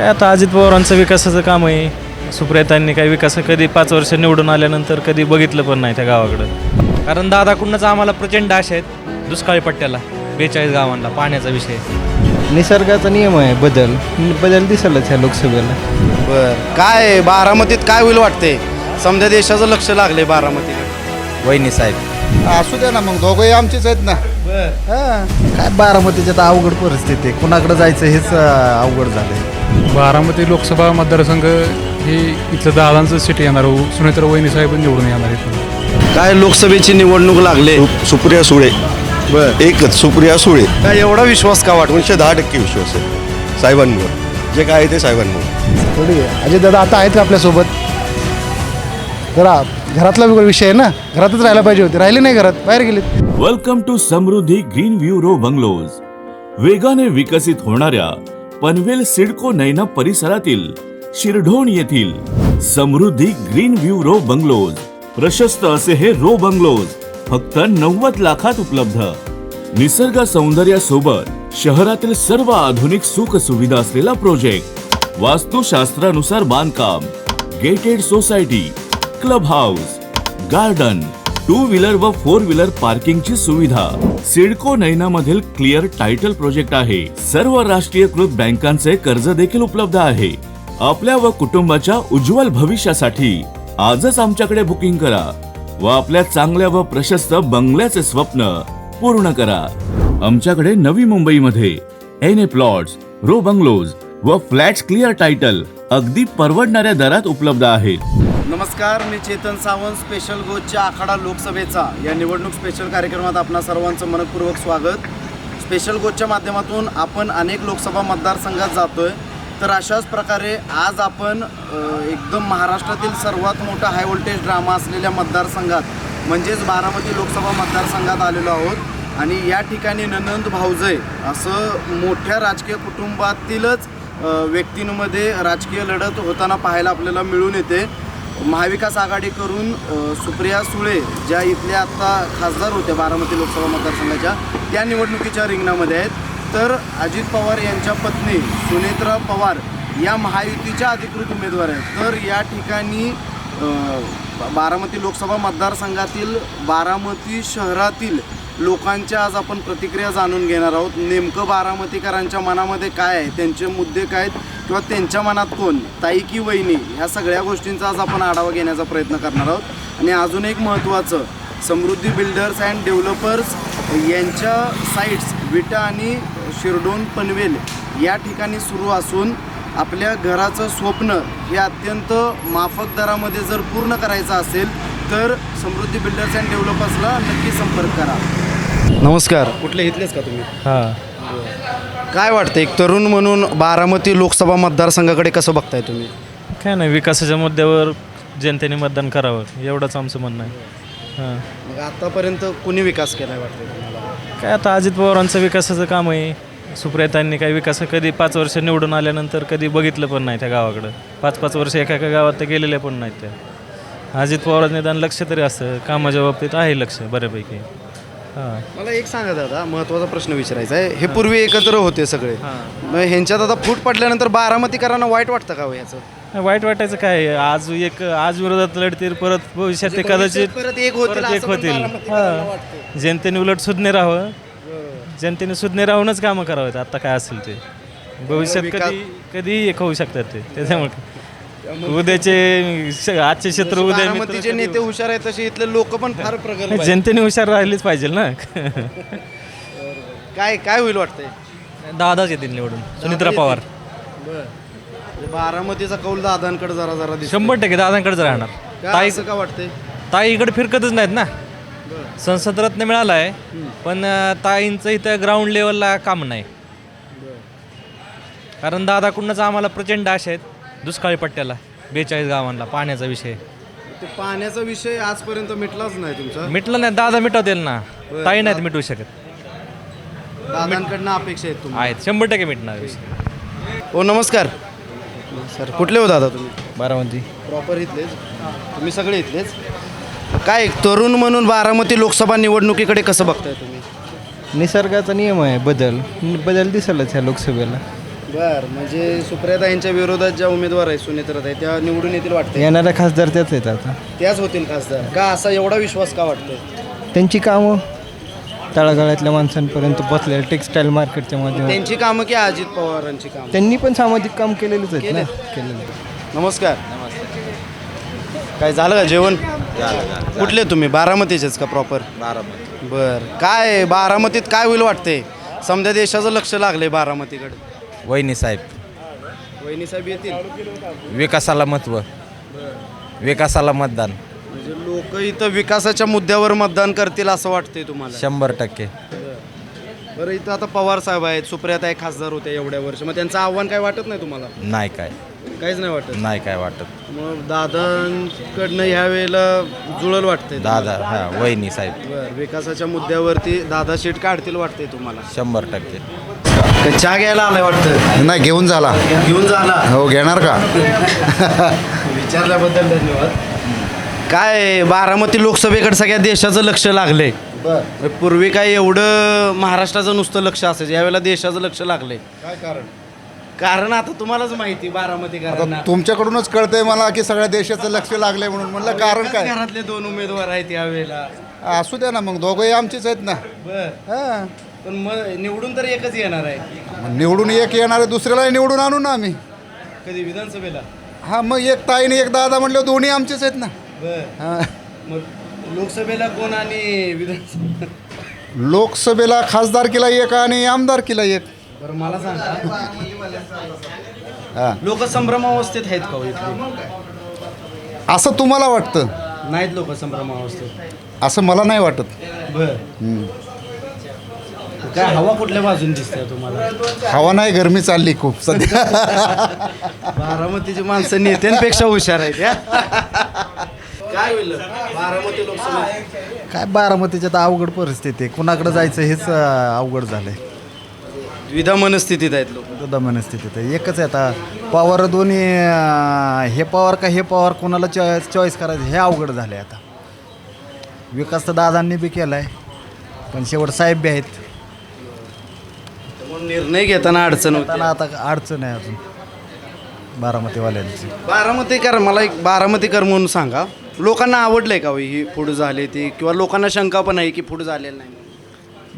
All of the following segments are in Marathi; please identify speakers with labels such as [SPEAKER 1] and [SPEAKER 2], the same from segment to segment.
[SPEAKER 1] काय आता अजित पवारांचं विकासाचं काम आहे. सुप्रियतांनी काही विकास कधी पाच वर्ष निवडून आल्यानंतर कधी बघितलं पण नाही त्या गावाकडं.
[SPEAKER 2] कारण दादाकडूनच आम्हाला प्रचंड आशा आहेत दुष्काळी पट्ट्याला बेचाळीस गावांना पाण्याचा विषय.
[SPEAKER 3] निसर्गाचा नियम आहे बदल. बदल दिसलच ह्या लोकसभेला.
[SPEAKER 4] बर. काय बारामतीत काय होईल वाटते समजा देशाचं लक्ष लागले बारामतीकडे.
[SPEAKER 3] वहिनी साहेब.
[SPEAKER 5] असू दे ना मग दोघंही आमचेच आहेत ना. काय बारामतीच्या तर अवघड परिस्थिती आहे? कुणाकडे जायचं हेच अवघड झालंय.
[SPEAKER 6] बारामती लोकसभा मतदारसंघ हे इथलं दादांचं सिटी येणार सुनेत्र वहिनी साहेब निवडून येणार इथून
[SPEAKER 4] काय लोकसभेची निवडणूक लागले?
[SPEAKER 7] सुप्रिया सुळे.
[SPEAKER 4] बर.
[SPEAKER 7] एकच सुप्रिया सुळे.
[SPEAKER 4] काय एवढा विश्वास का वाटतो?
[SPEAKER 7] दोनशे दहा टक्के विश्वास आहे. साहेबांवर. जे काय आहे ते साहेबांवर.
[SPEAKER 5] थोडी अजय दादा आता आहेत का आपल्यासोबत जरा घरातला वेगळा विषय आहे ना? घरातच राहायला पाहिजे होते. राहिले नाही घरात. बाहेर गेलेत.
[SPEAKER 8] Welcome to Samruddhi green view row bungalows वेगाने विकसित होणाऱ्या पनवेल सिडको नैना परिसरातील शिरढोण येथील Samruddhi green view row bungalows. प्रशस्त असे हे रो बंगलोज फक्त नव्वद लाखात उपलब्ध. निसर्ग सौंदर्यासोबत शहरातील सर्व आधुनिक सुख सुविधा असलेला प्रोजेक्ट वास्तुशास्त्रानुसार बांधकाम gated society club house garden two wheeler व फोर व्हीलर पार्किंगची सुविधा. सिडको नैना मधील क्लिअर टायटल प्रोजेक्ट आहे. सर्व राष्ट्रीयकृत बँकांचे कर्ज देखील उपलब्ध आहे. आपल्या व कुटुंबाच्या उज्ज्वल भविष्यासाठी आजच आमच्याकडे बुकिंग करा व आपल्या चांगल्या व प्रशस्त बंगल्याचे स्वप्न पूर्ण करा. आमच्याकडे नवी मुंबईमध्ये N A plots row bungalows व फ्लॅट्स क्लिअर टायटल अगदी परवडणाऱ्या दरात उपलब्ध आहेत.
[SPEAKER 4] नमस्कार मी चेतन सावंत स्पेशल गोजच्या आखाडा लोकसभेचा. या निवडणूक स्पेशल कार्यक्रमात आपणा सर्वांचं मनपूर्वक स्वागत. स्पेशल गोचच्या माध्यमातून आपण अनेक लोकसभा मतदारसंघात जातो आहे तर अशाच प्रकारे आज आपण एकदम महाराष्ट्रातील सर्वात मोठा हाय व्होल्टेज ड्रामा असलेल्या मतदारसंघात म्हणजेच बारामती लोकसभा मतदारसंघात आलेलो आहोत. आणि या ठिकाणी ननंद भाऊजय असं मोठ्या राजकीय कुटुंबातीलच व्यक्तींमध्ये राजकीय लढत होताना पाहायला आपल्याला मिळून येते. महाविकास आघाडी करून सुप्रिया सुळे ज्या इथल्या आत्ता खासदार होत्या बारामती लोकसभा मतदारसंघाच्या त्या निवडणुकीच्या रिंगणामध्ये आहेत. तर अजित पवार यांच्या पत्नी सुनेत्रा पवार या महायुतीच्या अधिकृत उमेदवार आहेत. तर या ठिकाणी बारामती लोकसभा मतदारसंघातील बारामती शहरातील लोकांच्या आज आपण प्रतिक्रिया जाणून घेणार आहोत. नेमकं बारामतीकरांच्या मनामध्ये काय आहे? त्यांचे मुद्दे काय आहेत? किंवा त्यांच्या मनात कोण? ताई की वहिनी? ह्या सगळ्या गोष्टींचा आज आपण आढावा घेण्याचा प्रयत्न करणार आहोत. आणि अजून एक महत्त्वाचं समृद्धी बिल्डर्स अँड डेव्हलपर्स यांच्या साईट्स विटा आणि शिरडोन पनवेल या ठिकाणी सुरू असून आपल्या घराचं स्वप्न हे अत्यंत माफक दरामध्ये जर पूर्ण करायचं असेल तर समृद्धी बिल्डर्स अँड डेव्हलपर्सला नक्की संपर्क करा. नमस्कार. कुठले इथलेच का तुम्ही?
[SPEAKER 1] हां.
[SPEAKER 4] काय वाटतं एक तरुण म्हणून बारामती लोकसभा मतदारसंघाकडे कसं बघताय तुम्ही?
[SPEAKER 1] काय नाही विकासाच्या मुद्द्यावर जनतेने मतदान करावं एवढंच आमचं म्हणणं आहे. हां.
[SPEAKER 4] मग आतापर्यंत कुणी विकास केलाय वाटतं तुम्हाला?
[SPEAKER 1] काय आता अजित पवारांचं विकासाचं काम आहे. सुप्रियतांनी काही विकास कधी पाच वर्ष निवडून आल्यानंतर कधी बघितलं पण नाही त्या गावाकडं. पाच पाच वर्ष एका एका गावात तर गेलेल्या पण नाहीत त्या. अजित पवार निदान लक्ष तरी असतं कामाच्या बाबतीत आहे लक्ष बऱ्यापैकी.
[SPEAKER 4] मला एक सांगा दादा महत्त्वाचा प्रश्न विचारायचा आहे. हे पूर्वी एकत्र होते सगळे. मग ह्यांच्यात आता फूट पडल्यानंतर बारामतीकरांना वाईट वाटतं का हो याचं?
[SPEAKER 1] नाही, वाईट वाटायचं काय? आहे? आज एक आज विरोधात लढतील परत भविष्यात ते कदाचित
[SPEAKER 4] परत एक होतील
[SPEAKER 1] परत
[SPEAKER 4] असं
[SPEAKER 1] एक
[SPEAKER 4] पण
[SPEAKER 1] होतील.
[SPEAKER 4] बारामतीकरांना
[SPEAKER 1] हां. जनतेने उलट सुज्ञ राहावं. जनतेने सुज्ञ राहूनच कामं करावेत. आता काय असेल ते. भविष्यात कधी कधीही एक होऊ शकतात ते. त्याच्यामुळे. उद्याचे श- आजचे शत्रू उद्या मित्र
[SPEAKER 4] बारामतीचे नेते हुशार आहेत तसे इथले लोक पण फार प्रगल्भ आहेत.
[SPEAKER 1] जनतेने हुशार राहिलीच पाहिजे ना?
[SPEAKER 4] काय काय होईल वाटतंय?
[SPEAKER 2] दादाच येतील निवडून. सुनित्रा पवार.
[SPEAKER 4] बारामतीचा कौल दादांकडे जरा जरा.
[SPEAKER 2] शंभर टक्के दादांकडेच राहणार. ताई
[SPEAKER 4] असं का वाटतंय?
[SPEAKER 2] ताई इकडे फिरकतच नाहीत ना? संसद रत्न मिळाला आहे पण अं, ताईंचं इथं ग्राउंड लेवलला काम नाही. कारण दादाकडूनच आम्हाला प्रचंड आशा आहेत. दुष्काळी पट्ट्याला बेचाळीस गावांना पाण्याचा विषय.
[SPEAKER 4] ते पाण्याचा विषय आजपर्यंत मिटलाच नाही तुमचा?
[SPEAKER 2] मिटलं नाही दादा मिटवतील ना. ताई नाहीत मिटवू शकत.
[SPEAKER 4] दादांकडनं अपेक्षा आहेत तुम्हाला?
[SPEAKER 2] आहेत शंभर टक्के मिटणार विषय
[SPEAKER 4] हो नमस्कार. सर कुठले हो दादा तुम्ही?
[SPEAKER 3] बारामती.
[SPEAKER 4] प्रॉपर इथलेच. तुम्ही सगळे इथलेच? काय तरुण म्हणून बारामती लोकसभा निवडणुकीकडे कसं बघताय तुम्ही?
[SPEAKER 3] निसर्गाचा नियम आहे बदल. बदल दिसलच ह्या लोकसभेला.
[SPEAKER 4] बर म्हणजे सुप्रियाताईंच्या विरोधात ज्या उमेदवार आहेत सुनेत्राताई त्या निवडून येतील वाटते
[SPEAKER 3] येणाऱ्या खासदार त्याच आहेत आता.
[SPEAKER 4] त्याच होतील खासदार. का असा एवढा विश्वास का वाटतोय?
[SPEAKER 3] त्यांची कामं तळागाळातल्या माणसांपर्यंत पोचलेल्या टेक्स्टाईल मार्केटच्या माध्यमातून.
[SPEAKER 4] त्यांची कामं की अजित पवारांची कामं?
[SPEAKER 3] त्यांनी पण सामाजिक काम केलेलीच आहेत ना. केलेलं
[SPEAKER 4] नमस्कार. काय झालं का जेवण? कुठले तुम्ही? बारामतीचेच का प्रॉपर बारामती. बर. काय बारामतीत काय होईल वाटते समजा देशाचं लक्ष लागलंय बारामतीकडे.
[SPEAKER 9] वहिनी साहेब.
[SPEAKER 4] वहिनी साहेब येतील?
[SPEAKER 9] विकासाला महत्त्व विकासाला मतदान.
[SPEAKER 4] म्हणजे लोक इथं विकासाच्या मुद्द्यावर मतदान करतील असं वाटतंय तुम्हाला.
[SPEAKER 9] शंभर टक्के.
[SPEAKER 4] बरं. इथं आता पवार साहेब आहेत सुप्रियाताई खासदार होते एवढ्या वर्ष. मग त्यांचं आव्हान काय वाटत नाही तुम्हाला?
[SPEAKER 9] नाही काय.
[SPEAKER 4] काहीच नाही वाटत?
[SPEAKER 9] नाही काय वाटत.
[SPEAKER 4] मग दादांकडनं ह्या वेळेला जुळल वाटतंय
[SPEAKER 9] दादा हा वहिनी साहेब.
[SPEAKER 4] बरं विकासाच्या मुद्द्यावरती दादा सीट काढतील वाटतंय तुम्हाला?
[SPEAKER 9] शंभर टक्के.
[SPEAKER 4] चहा घ्यायला आलाय वाटतं.
[SPEAKER 5] नाही घेऊन झाला
[SPEAKER 4] घेऊन झाला
[SPEAKER 5] हो घेणार का?
[SPEAKER 4] विचारल्याबद्दल धन्यवाद. काय बारामती लोकसभेकडे सगळ्या देशाचं लक्ष लागलंय. पूर्वी काय एवढं महाराष्ट्राचं नुसतं लक्ष असायचं यावेळेला देशाचं लक्ष लागलंय.
[SPEAKER 5] काय कारण?
[SPEAKER 4] कारण आता तुम्हालाच माहिती बारामती
[SPEAKER 5] आता तुमच्याकडूनच कळतंय मला की सगळ्या देशाचं लक्ष लागलंय म्हणून. म्हणलं कारण काय?
[SPEAKER 4] घरातले दोन उमेदवार आहेत यावेळेला.
[SPEAKER 5] असू द्या ना मग दोघंही आमचेच आहेत ना.
[SPEAKER 4] बर.
[SPEAKER 5] हा.
[SPEAKER 4] पण मग निवडून तर एकच येणार आहे.
[SPEAKER 5] मग निवडून एक येणारे दुसऱ्याला निवडून आणू ना आम्ही.
[SPEAKER 4] कधी? विधानसभेला?
[SPEAKER 5] हा मग एक ताईने एक दादा म्हणलं दोन्ही आमचेच आहेत ना.
[SPEAKER 4] बर.
[SPEAKER 5] हा.
[SPEAKER 4] मग लोकसभेला कोण आणि विधानसभा
[SPEAKER 5] लोकसभेला खासदारकीला एक आणि आमदारकीला एक.
[SPEAKER 4] बरं मला सांगा.
[SPEAKER 5] हा.
[SPEAKER 4] लोक संभ्रमावस्थेत आहेत का हो इथले?
[SPEAKER 5] असं तुम्हाला वाटतं?
[SPEAKER 4] नाहीत लोक संभ्रमावस्थेत
[SPEAKER 5] असं मला नाही वाटत.
[SPEAKER 4] बर.
[SPEAKER 5] हम्म.
[SPEAKER 4] काय हवा कुठल्या बाजून दिसते तुम्हाला?
[SPEAKER 5] हवा नाही गरमी चालली खूप सध्या.
[SPEAKER 4] बारामतीची माणसं नेत्यांपेक्षा हुशार आहेत या. काय होईल? बारामती लोकसभा.
[SPEAKER 5] काय बारामतीच्यात अवघड परिस्थिती आहे. कुणाकडे जायचं हेच अं, अवघड झालंय.
[SPEAKER 4] विधा मनस्थितीत आहेत लोक.
[SPEAKER 5] दुधा मनस्थितीत आहे. एकच आहे आता पॉवर दोन्ही अं, हे पॉवर का हे पॉवर कोणाला चॉईस चॉईस करायचं हे अवघड झालं आहे आता. विकास तर दादांनी बी केला आहे पण शेवट साहेब बी आहेत.
[SPEAKER 4] निर्णय घेताना अडचण होती.
[SPEAKER 5] त्यांना आता अडचण आहे अजून. बारामतीवाल्यांची.
[SPEAKER 4] बारामतीकर मला एक बारामतीकर म्हणून सांगा. लोकांना आवडलंय का हो ही पुढे झाले ती? किंवा लोकांना शंका पण आहे की पुढे झालेलं नाही?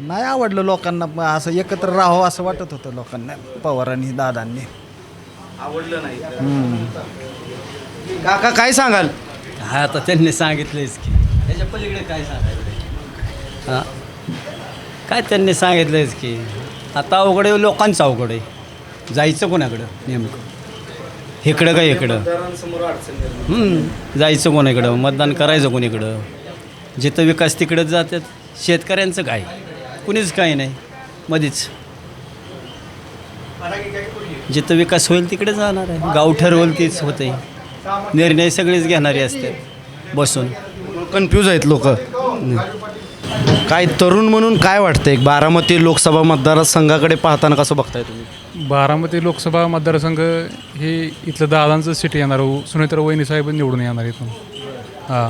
[SPEAKER 5] नाही आवडलं लोकांना पण असं एकत्र राहावं असं वाटत होतं लोकांना पवारांनी दादांनी.
[SPEAKER 4] आवडलं नाही. काका काय सांगाल?
[SPEAKER 10] हा आता त्यांनी सांगितलंच की. त्याच्या पलीकडे काय सांगायचं? हां? काय त्यांनी सांगितलंच की? आता अवघड आहे लोकांचं अवघड आहे. जायचं कोणाकडं नेमकं? इकडं का इकडं? हम्म, जायचं कोणाकडं? मतदान करायचं कोणीकडं? जिथं विकास तिकडंच जातात. शेतकऱ्यांचं काय? कुणीच काही नाही. मध्येच जिथं विकास होईल तिकडे जाणार आहे. गाव ठरवलं तीच होते निर्णय सगळेच घेणारे असतात बसून.
[SPEAKER 4] कन्फ्यूज आहेत लोक. काय तरुण म्हणून काय वाटतं एक बारामती लोकसभा मतदारसंघाकडे पाहताना कसं बघताय तुम्ही?
[SPEAKER 6] बारामती लोकसभा मतदारसंघ हे इथलं दादांचं सिटी येणार सुनेत्र वहिनी साहेब निवडून येणार इथून हां.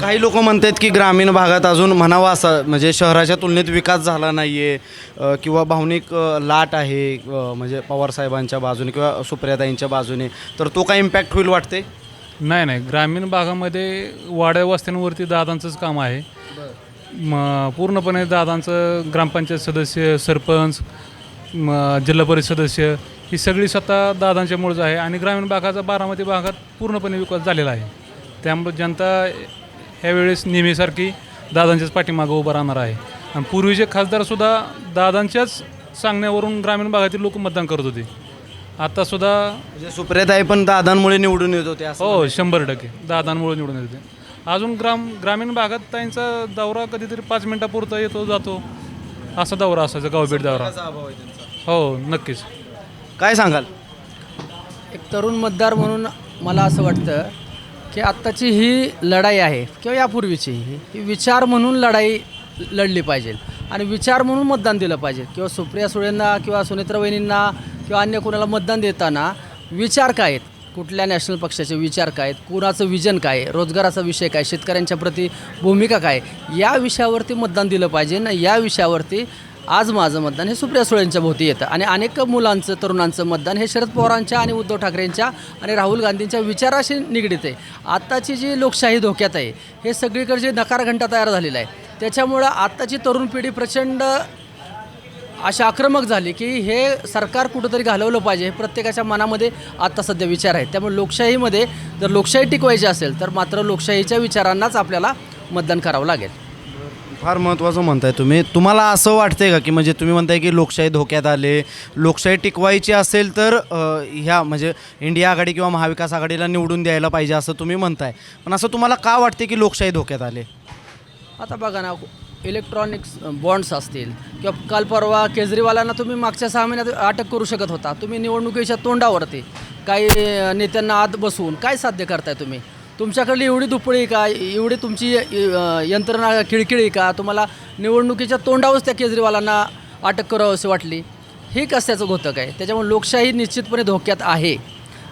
[SPEAKER 4] काही लोक म्हणतात की ग्रामीण भागात अजून म्हणावा असा म्हणजे शहराच्या तुलनेत विकास झाला नाही आहे किंवा भावनिक अ, लाट आहे अ, म्हणजे पवार साहेबांच्या बाजूने किंवा सुप्रियाताईंच्या बाजूने. तर तो काय इम्पॅक्ट होईल वाटते
[SPEAKER 6] नाही नाही. ग्रामीण भागामध्ये वाड्या वस्त्यांवरती दादांचंच काम आहे. म पूर्णपणे दादांचं ग्रामपंचायत सदस्य सरपंच म जिल्हा परिषद सदस्य ही सगळी सत्ता दादांच्यामुळेच आहे आणि ग्रामीण भागाचा बारामती भागात पूर्णपणे विकास झालेला आहे. त्यामुळे जनता ह्यावेळेस नेहमीसारखी दादांच्याच पाठीमागं उभं राहणार आहे. आणि पूर्वीचे खासदारसुद्धा दादांच्याच सांगण्यावरून ग्रामीण भागातील लोक मतदान करत होते. आत्तासुद्धा
[SPEAKER 4] म्हणजे सुप्रियाताई पण दादांमुळे निवडून येत होते
[SPEAKER 6] हो शंभर टक्के. दादांमुळे निवडून येते अजून ग्राम ग्रामीण भागात त्यांचा दौरा कधीतरी पाच मिनिटापुरता येतो जातो. असा दौरा असायचा गावभेट दौरा. हो नक्कीच.
[SPEAKER 4] काय सांगाल?
[SPEAKER 10] एक तरुण मतदार म्हणून मला असं वाटतं की आत्ताची ही लढाई आहे किंवा यापूर्वीची ही ही विचार म्हणून लढाई लढली पाहिजे. आणि विचार म्हणून मतदान दिलं पाहिजे. किंवा सुप्रिया सुळेंना किंवा सुनेत्रा वहिनींना किंवा अन्य कोणाला मतदान देताना विचार काय आहेत? कुठल्या नॅशनल पक्षाचे विचार काय आहेत कुणाचं विजन काय आहे रोजगाराचा विषय काय शेतकऱ्यांच्या प्रती भूमिका काय या विषयावरती मतदान दिलं पाहिजे ना या विषयावरती
[SPEAKER 11] आज माझं मतदान हे सुप्रिया सुळेंच्या भोवती येतं. आणि अनेक मुलांचं तरुणांचं मतदान हे शरद पवारांच्या आणि उद्धव ठाकरेंच्या आणि राहुल गांधींच्या विचाराशी निगडीत आहे. आत्ताची जी लोकशाही धोक्यात आहे हे सगळीकडे जे नकार घंटा तयार झालेला आहे त्याच्यामुळं आत्ताची तरुण पिढी प्रचंड अशी आक्रमक झाली की हे सरकार कुठंतरी घालवलं पाहिजे हे प्रत्येकाच्या मनामध्ये आत्ता सध्या विचार आहेत. त्यामुळे लोकशाहीमध्ये जर लोकशाही टिकवायची असेल तर मात्र लोकशाहीच्या विचारांनाच आपल्याला मतदान करावं लागेल.
[SPEAKER 4] फार महत्त्वाचं म्हणताय तुम्ही. तुम्हाला असं वाटतंय का की म्हणजे तुम्ही म्हणताय की लोकशाही धोक्यात आले लोकशाही टिकवायची असेल तर ह्या म्हणजे इंडिया आघाडी किंवा महाविकास आघाडीला निवडून द्यायला पाहिजे असं तुम्ही म्हणताय. पण असं तुम्हाला का वाटते की लोकशाही धोक्यात आले?
[SPEAKER 11] आता बघा ना इलेक्ट्रॉनिक्स बॉन्ड्स असतील. किंवा काल परवा केजरीवालांना तुम्ही मागच्या सहा महिन्यात अटक करू शकत होता. तुम्ही निवडणुकीच्या तोंडावरती काही नेत्यांना आत बसवून काय साध्य करताय तुम्ही? तुमच्याकडली एवढी दुपळी का? एवढी तुमची यंत्रणा खिळखिळी का? तुम्हाला निवडणुकीच्या तोंडावरच त्या केजरीवालांना अटक करावं असे वाटली? हे कशाचं घोतक आहे? त्याच्यामुळे लोकशाही निश्चितपणे धोक्यात आहे.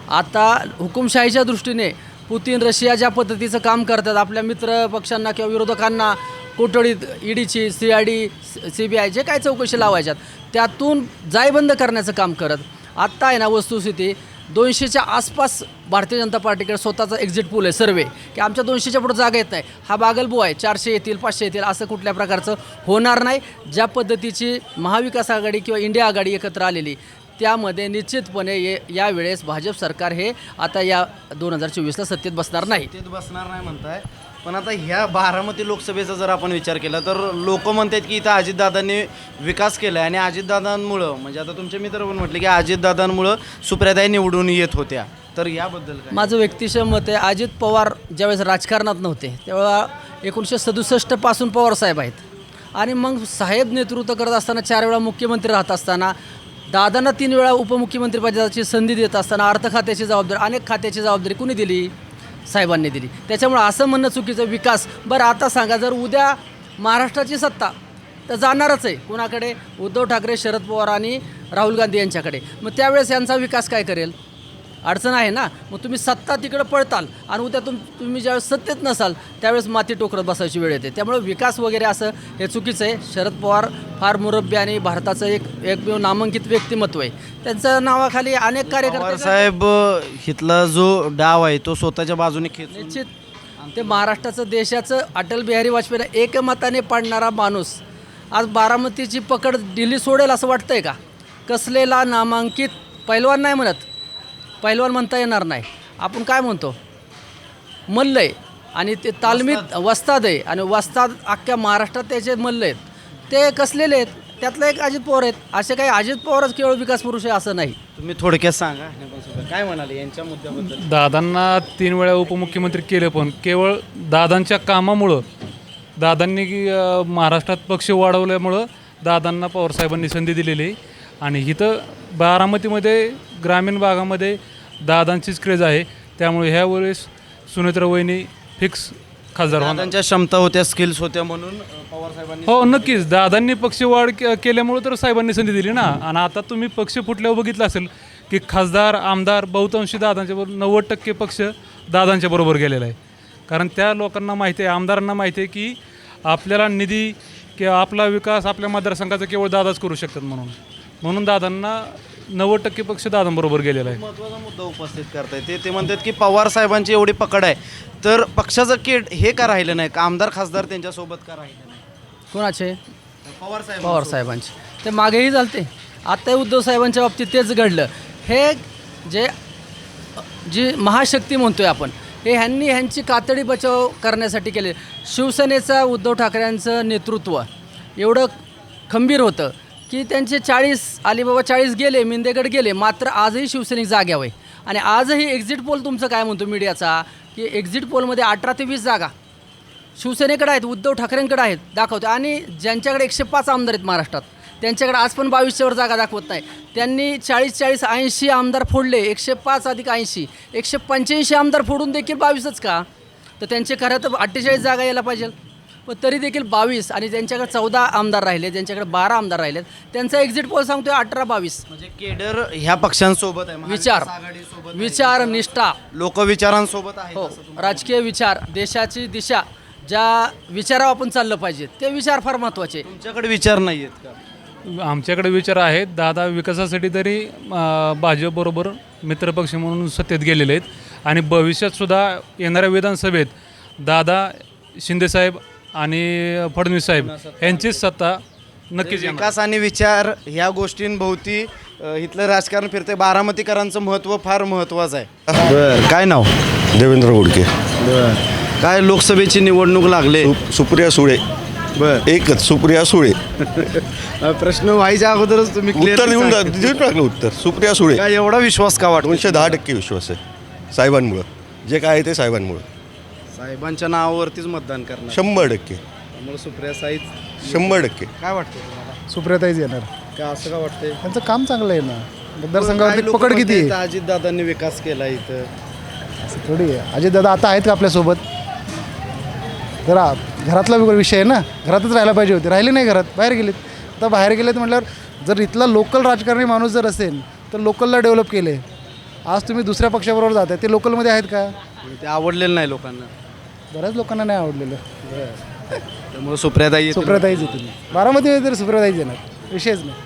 [SPEAKER 11] आता हुकुमशाहीच्या दृष्टीने पुतीन रशिया ज्या पद्धतीचं काम करतात आपल्या मित्र पक्षांना किंवा विरोधकांना कोठडीत ईडीची C I D C B I जे काय चौकशी लावायच्यात त्यातून जायबंद करण्याचं काम करत आत्ता आहे ना वस्तुस्थिती दोनशेच्या आसपास भारतीय जनता पार्टीकडे स्वतःचा एक्झिट पूल आहे सर्वे की आमच्या दोनशेच्या पुढे जागा येत नाही. हा बागलबो आहे चारशे येतील पाचशे येतील असं कुठल्या प्रकारचं होणार नाही. ज्या पद्धतीची महाविकास आघाडी किंवा इंडिया आघाडी एकत्र आलेली त्यामध्ये निश्चितपणे ये यावेळेस भाजप सरकार हे आता या दोन हजार चोवीसला सत्तेत बसणार नाही.
[SPEAKER 4] सत्तेत बसणार नाही म्हणताय. पण आता ह्या बारामती लोकसभेचा जर आपण विचार केला तर लोक म्हणतात की इथं अजितदादांनी विकास केला आहे आणि अजितदादांमुळं म्हणजे आता तुमचे मित्र पण म्हटले की अजितदादांमुळं सुप्रियाताई निवडून येत होत्या. तर याबद्दल काय?
[SPEAKER 11] माझं व्यक्तिशय मत आहे अजित पवार ज्यावेळेस राजकारणात नव्हते तेव्हा एकोणीसशे सदुसष्टपासून पवार साहेब आहेत. आणि मग साहेब नेतृत्व करत असताना चार वेळा मुख्यमंत्री राहत असताना दादांना तीन वेळा उपमुख्यमंत्री पदाची संधी देत असताना अर्थ खात्याची जबाबदारी अनेक खात्याची जबाबदारी कुणी दिली? साहेबांनी दिली. त्याच्यामुळं असं म्हणणं चुकीचं विकास बरं आता सांगा जर उद्या महाराष्ट्राची सत्ता तर जाणारच आहे कुणाकडे? उद्धव ठाकरे शरद पवार आणि राहुल गांधी यांच्याकडे. मग त्यावेळेस यांचा विकास काय करेल? अडचण आहे ना मग तुम्ही सत्ता तिकडं पळताल आणि उद्या तुम तुम्ही ज्यावेळेस सत्तेत नसाल त्यावेळेस माती टोकरत बसायची वेळ येते. त्यामुळे विकास वगैरे असं हे चुकीचं आहे. शरद पवार फार मुरब्बी आणि भारताचं एक एकमेव नामांकित व्यक्तिमत्व आहे. त्यांच्या नावाखाली अनेक कार्यकर्ते
[SPEAKER 4] साहेब इथला जो डाव आहे तो स्वतःच्या बाजूने
[SPEAKER 11] निश्चित. ते महाराष्ट्राचं देशाचं अटल बिहारी वाजपेयीला एकमताने पाडणारा माणूस. आज बारामतीची पकड दिल्ली सोडेल असं वाटतंय का? कसलेला नामांकित पैलवान नाही म्हणत. पैलवान म्हणता येणार नाही. आपण काय म्हणतो? मल्ल आहे आणि ते तालमीत वस्ताद. आहे आणि वस्ताद अख्ख्या महाराष्ट्रात त्याचे मल्ल आहेत. ते कसलेले आहेत? त्यातलं एक अजित पवार आहेत. असे काही अजित पवारच केवळ विकास पुरुष आहे असं नाही.
[SPEAKER 4] तुम्ही थोडक्यात सांगा. काय म्हणाले यांच्या मुद्द्याबद्दल?
[SPEAKER 6] दादांना तीन वेळा उपमुख्यमंत्री केले पण केवळ दादांच्या कामामुळं दादांनी महाराष्ट्रात पक्ष वाढवल्यामुळं दादांना पवारसाहेबांनी संधी दिलेली आहे. आणि इथं बारामतीमध्ये ग्रामीण भागामध्ये दादांचीच क्रेज आहे. त्यामुळे ह्या वेळेस सुनेत्रा वहिनी फिक्स खासदार होणार.
[SPEAKER 4] त्यांच्या क्षमता होत्या स्किल्स होत्या म्हणून पवार साहेबांनी
[SPEAKER 6] हो नक्कीच. दादांनी पक्ष वाढ के- केल्यामुळे तर साहेबांनी संधी दिली ना. आणि आता तुम्ही पक्ष फुटल्यावर बघितलं असेल की खासदार आमदार बहुतांशी दादांच्या बरोबर नव्वद टक्के पक्ष दादांच्या बरोबर गेलेला आहे. कारण त्या लोकांना माहिती आहे आमदारांना माहिती आहे की आपल्याला निधी किंवा आपला विकास आपल्या मतदारसंघाचा केवळ दादाच करू शकतात म्हणून. म्हणून दादांना नव्वद टक्के पक्ष दादांबरोबर गेलेला आहे.
[SPEAKER 4] महत्त्वाचा मुद्दा उपस्थित करताय. ते ते म्हणतात की पवार साहेबांची एवढी पकड आहे. तर पक्षाचं केट हे का राहिलं नाही? का आमदार खासदार त्यांच्यासोबत का राहिलं नाही?
[SPEAKER 11] कोणाचे?
[SPEAKER 4] पवार साहेब
[SPEAKER 11] पवार साहेबांचे. ते मागेही झालते आता उद्धव साहेबांच्या बाबतीत तेच घडलं. हे जे जी महाशक्ती म्हणतोय आपण हे ह्यांनी ह्यांची कातडी बचाव करण्यासाठी केले. शिवसेनेचा उद्धव ठाकरेंचं नेतृत्व एवढं खंबीर होतं. की त्यांचे चाळीस अलिबाबा चाळीस गेले मिंदेगड गेले मात्र आजही शिवसैनिक जाग्यावर आणि आजही एक्झिट पोल तुमचं काय म्हणतो मीडियाचा? की एक्झिट पोलमध्ये अठरा ते वीस जागा. शिवसेनेकडे आहेत उद्धव ठाकरेंकडे आहेत दाखवते. आणि ज्यांच्याकडे एकशे पाच आमदार आहेत महाराष्ट्रात त्यांच्याकडे आज पण बावीसच्यावर जागा दाखवत नाही. त्यांनी चाळीस चाळीस ऐंशी आमदार फोडले एकशे पाच अधिक ऐंशी एकशे पंच्याऐंशी आमदार फोडून देखील बावीसच का? तर त्यांचे खरं तर अठ्ठेचाळीस जागा यायला पाहिजे पण तरी देखील बावीस आणि ज्यांच्याकडे चौदा आमदार राहिले ज्यांच्याकडे बारा आमदार राहिलेत त्यांचा एक्झिट पोल सांगतोय अठरा बावीस.
[SPEAKER 4] म्हणजे केडर ह्या पक्षांसोबत आहे
[SPEAKER 11] विचार. विचार निष्ठा.
[SPEAKER 4] लोकविचारांसोबत आहे
[SPEAKER 11] हो राजकीय विचार देशाची दिशा ज्या विचारावर आपण चाललं पाहिजे ते विचार फार महत्त्वाचे
[SPEAKER 4] तुमच्याकडे विचार नाही आहेत का?
[SPEAKER 6] आमच्याकडे विचार आहेत. दादा विकासासाठी तरी भाजपबरोबर मित्रपक्ष म्हणून सत्तेत गेलेले आहेत. आणि भविष्यातसुद्धा येणाऱ्या विधानसभेत दादा शिंदेसाहेब आणि फडणवीस साहेब यांचीच सत्ता नक्कीच येणार.
[SPEAKER 4] विकास आणि विचार ह्या गोष्टींभोवती अ, इथलं राजकारण फिरते बारामतीकरांचं महत्त्व फार महत्त्वाचं आहे. बर. काय नाव?
[SPEAKER 7] देवेंद्र गुडके.
[SPEAKER 4] बर. काय लोकसभेची निवडणूक लागले?
[SPEAKER 7] सु- सुप्रिया सुळे.
[SPEAKER 4] बर.
[SPEAKER 7] एकच सुप्रिया सुळे.
[SPEAKER 4] प्रश्न व्हायच्या अगोदरच तुम्ही clear
[SPEAKER 7] उत्तर देऊन
[SPEAKER 4] सांगितलं.
[SPEAKER 7] देऊन टाकलं उत्तर. सुप्रिया सुळे.
[SPEAKER 4] काय एवढा विश्वास का वाटतो
[SPEAKER 7] दोनशे दहा टक्के विश्वास आहे. साहेबांमुळं. जे काय आहे ते साहेबांमुळं.
[SPEAKER 4] साहेबांच्या नावावरतीच मतदान करणार.
[SPEAKER 7] शंभर टक्के.
[SPEAKER 4] त्यामुळे सुप्रिया साईच
[SPEAKER 7] शंभर टक्के.
[SPEAKER 4] काय वाटतं तुम्हाला?
[SPEAKER 3] सुप्रियाताईच येणार.
[SPEAKER 4] काय असं का वाटतंय?
[SPEAKER 3] त्यांचं काम चांगलं आहे ना.
[SPEAKER 4] काय
[SPEAKER 3] मतदारसंघावरती
[SPEAKER 4] लोकं
[SPEAKER 3] पकड किती
[SPEAKER 4] म्हणतात,
[SPEAKER 3] आहे?
[SPEAKER 4] अजितदादांनी विकास केला इथं.
[SPEAKER 3] असं थोडी आहे. अजय दादा आता आहेत का आपल्यासोबत? जरा घरातला वेगळा विषय आहे ना. घरातच राहायला पाहिजे होते. राहिले नाही घरात. बाहेर गेलेत. आता बाहेर गेलेत म्हटल्यावर जर इथला लोकल राजकारणी माणूस जर असेल तर लोकलला डेव्हलप केले. आज तुम्ही दुसऱ्या पक्षाबरोबर जाताय. ते लोकलमध्ये आहेत का?
[SPEAKER 4] ते आवडलेलं नाही लोकांना.
[SPEAKER 3] बऱ्याच लोकांना नाही आवडलेलं.
[SPEAKER 4] त्यामुळे सुप्रियाताई येतील.
[SPEAKER 3] सुप्रियाताईच येतील. बारामतीमध्ये तरी सुप्रियाताईच येणार. विषयच नाही.